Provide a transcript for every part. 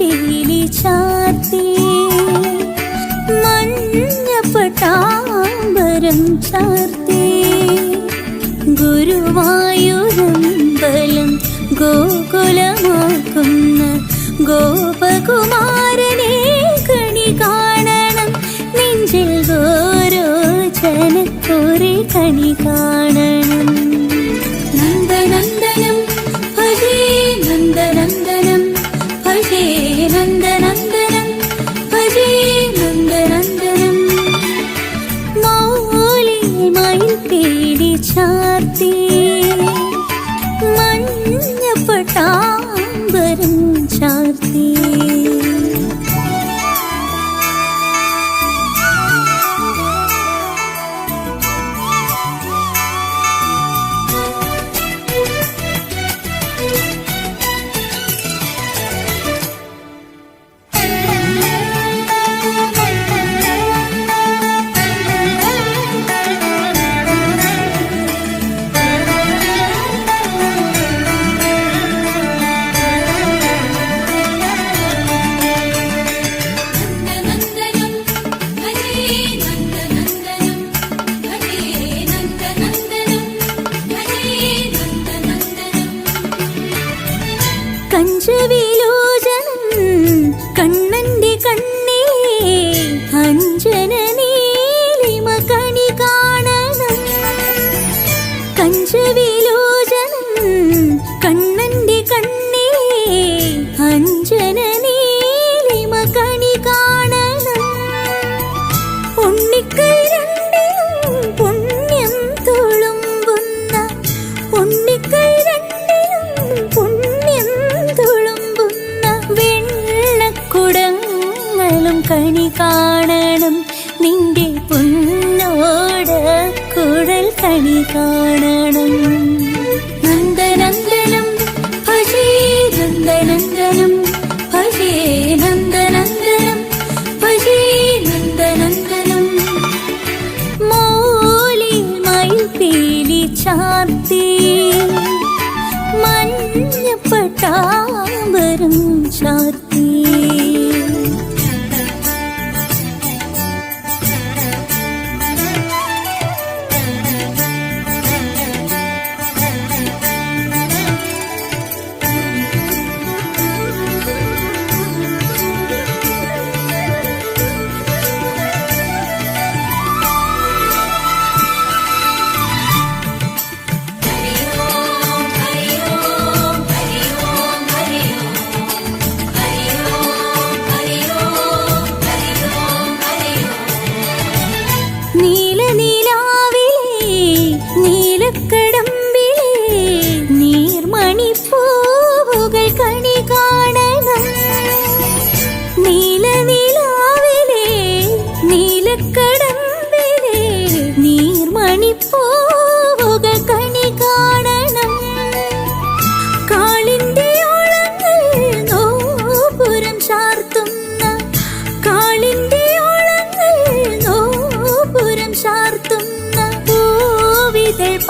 പീലി ചാർത്തി മഞ്ഞപ്പട്ടാമ്പരം ചാർത്തി. ഗുരുവായൂരമ്പലം ഗോകുലമാക്കുന്ന ഗോപകുമാരനെ കണി കാണണം. നെഞ്ചിൽ ഗോരോ ജനത്തോരെ കണി കാണണം. മഞ്ഞപ്പട്ടാമ്പരം കഞ്ചവിലോചനം കണ്ണ പൊന്നോട കുഴൽ കണി കാണണം. നന്ദനന്ദനം ഭജേ നന്ദനന്ദനം ഭജേ നന്ദനന്ദനം ഭജേ നന്ദനന്ദനം. മോലി മയിൽ പീലി ചാർത്തി മഞ്ഞപ്പട്ടാമ്പരം ചാർത്തി.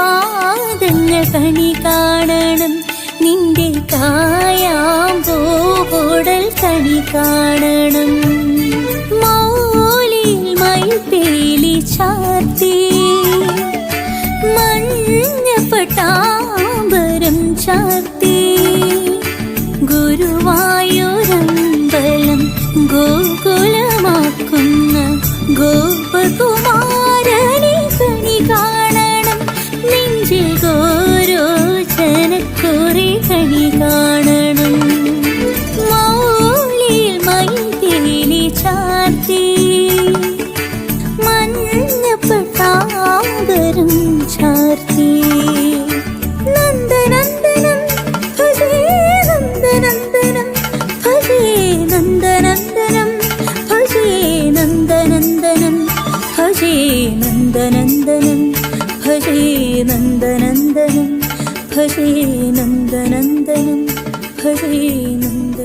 പാദങ്ങൾ കണി കാണണം. നിന്റെ കായാമ്പോടൽ കണി കാണണം. കണി കാണണം. മൗലിൽ മയിൽ ചാർത്തി. മഞ്ഞപ്പട്ടാമ്പരം ചാർത്തി. നന്ദനന്ദനം ഭജേ നന്ദനന്ദനം ഭജേ നന്ദനന്ദനം ഭജേ നന്ദനന്ദനം ഭജേ നന്ദനന്ദനം ഭജേ നന്ദനന്ദനം. ഭജേ നന്ദനന്ദനം ഭജേ നന്ദന